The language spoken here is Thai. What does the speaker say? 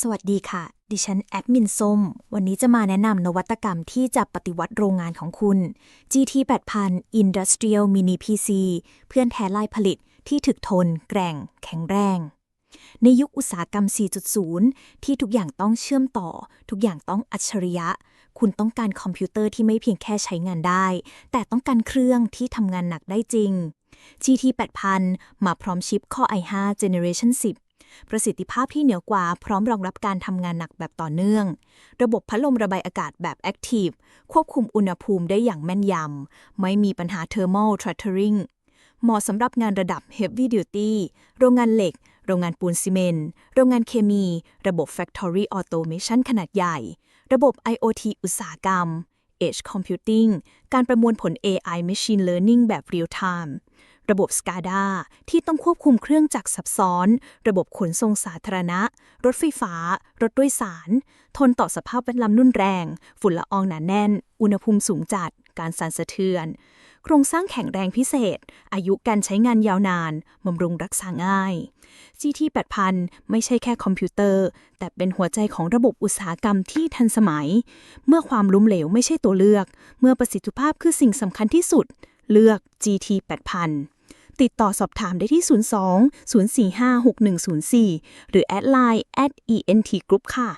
สวัสดีค่ะ ดิฉันแอดมินส้ม วันนี้จะมาแนะนำนวัตกรรมที่จะปฏิวัติโรงงานของคุณ GT 8000 Industrial Mini PC เพื่อนแท้ลายผลิตที่ถึกทน แกร่ง แข็งแรง ในยุคอุตสาหกรรม 4.0 ที่ทุกอย่างต้องเชื่อมต่อ ทุกอย่างต้องอัจฉริยะ คุณต้องการคอมพิวเตอร์ที่ไม่เพียงแค่ใช้งานได้ แต่ต้องการเครื่องที่ทำงานหนักได้จริง GT 8000 มาพร้อมชิป Core i5 Generation 10 ประสิทธิภาพที่เหนือกว่า พร้อมรองรับการทำงานหนักแบบต่อเนื่อง ระบบพัดลมระบายอากาศแบบ Active ควบคุมอุณหภูมิได้อย่างแม่นยำ ไม่มีปัญหา Thermal Throttling เหมาะสำหรับงานระดับ Heavy Duty โรงงานเหล็ก โรงงานปูนซีเมนต์ โรงงานเคมี ระบบ Factory Automation ขนาดใหญ่ ระบบ IoT อุตสาหกรรม Edge Computing การประมวลผล AI Machine Learning แบบ Real Time ระบบ SCADA ที่ต้องควบคุมเครื่องจักรซับซ้อน ระบบขนส่งสาธารณะ รถไฟฟ้า รถด้วยสาร ทนต่อสภาพแวดล้อมรุนแรง ฝุ่นละอองหนาแน่น อุณหภูมิสูงจัด การสั่นสะเทือน โครงสร้างแข็งแรงพิเศษ อายุการใช้งานยาวนานบำรุงรักษาง่าย GT 8000 ไม่ใช่แค่คอมพิวเตอร์ แต่เป็นหัวใจของระบบอุตสาหกรรมที่ทันสมัย เมื่อความล้มเหลวไม่ใช่ตัวเลือก เมื่อประสิทธิภาพคือสิ่งสำคัญที่สุด เลือก GT 8000 ติดต่อสอบถามได้ที่ 02 045 6104 หรือแอดไลน์ at @ent group ค่ะ